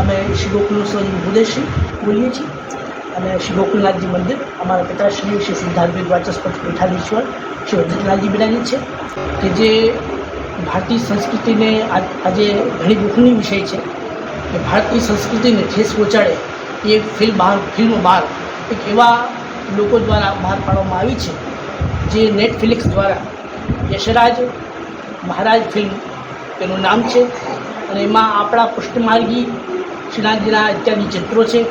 અમે ગોકુલેશ્વર ભૂદેશી બોલીએ છીએ. અને શ્રી ગોકુલનાથજી મંદિર અમારા પિતાશ્રી શ્રી સિદ્ધાર્થભાઈ વાચસ્પત પીઠાધીશ્વર શ્રી વજ્રનાથજી બિરાજી છે, કે જે ભારતીય સંસ્કૃતિને આજે ઘણી દુઃખની વિષય છે, કે ભારતીય સંસ્કૃતિને ઠેસ પહોંચાડે એ ફિલ્મ બહાર ફિલ્મ બહાર, એક એવા લોકો દ્વારા બહાર પાડવામાં આવી છે, જે નેટફ્લિક્સ દ્વારા યશરાજ મહારાજ ફિલ્મ, તેનું નામ છે, અને એમાં આપણા પુષ્ટમાર્ગી શ્રીનાથજીના ઇત્યાદિ ચિત્રો છે.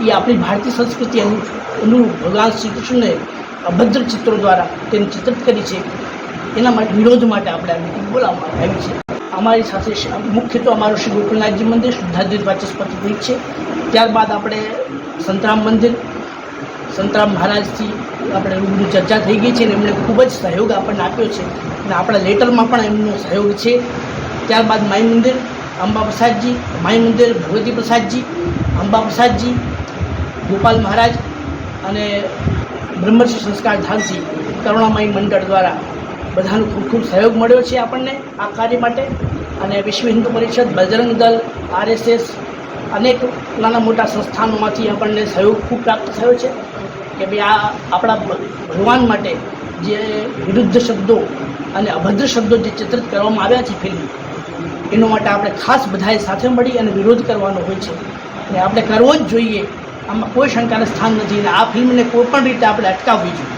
એ આપણી ભારતીય સંસ્કૃતિ અનુરૂપ ભગવાન શ્રી કૃષ્ણને અભદ્ર ચિત્રો દ્વારા તેને ચિત્રિત કરી છે. એના માટે, વિરોધ માટે આપણે આ મિટિંગ બોલાવવામાં આવી છે. અમારી સાથે મુખ્ય તો અમારું શ્રી ગોકુલનાથજી મંદિર શુદ્ધાદ્વિત વાચસ્પતિ પીઠ છે. ત્યારબાદ આપણે સંતરામ મંદિર, સંતરામ મહારાજથી આપણે રૂબરૂ ચર્ચા થઈ ગઈ છે અને એમણે ખૂબ જ સહયોગ આપણને આપ્યો છે. અને આપણા લેટરમાં પણ એમનો સહયોગ છે. ત્યારબાદ માઈ મંદિર અંબા પ્રસાદજી માઈ મંદિર ભગવતી પ્રસાદજી અંબા પ્રસાદજી ગોપાલ મહારાજ અને બ્રહ્મર્ષિ સંસ્કાર ધામથી કરુણામાઈ મંડળ દ્વારા બધાનો ખૂબ ખૂબ સહયોગ મળ્યો છે આપણને આ કાર્ય માટે. અને વિશ્વ હિન્દુ પરિષદ, બજરંગ દળ, આરએસએસ અનેક નાના મોટા સંસ્થાનોમાંથી આપણને સહયોગ ખૂબ પ્રાપ્ત થયો છે કે ભાઈ આ આપણા ભગવાન માટે જે વિરુદ્ધ શબ્દો અને અભદ્ર શબ્દો જે ચિત્રિત કરવામાં આવ્યા છે ફિલ્મ એનો માટે આપણે ખાસ બધાએ સાથે મળી અને વિરોધ કરવાનો હોય છે. અને આપણે કરવો જ જોઈએ. આમાં કોઈ શંકાને સ્થાન નથી. અને આ ફિલ્મને કોઈપણ રીતે આપણે અટકાવવી જોઈએ.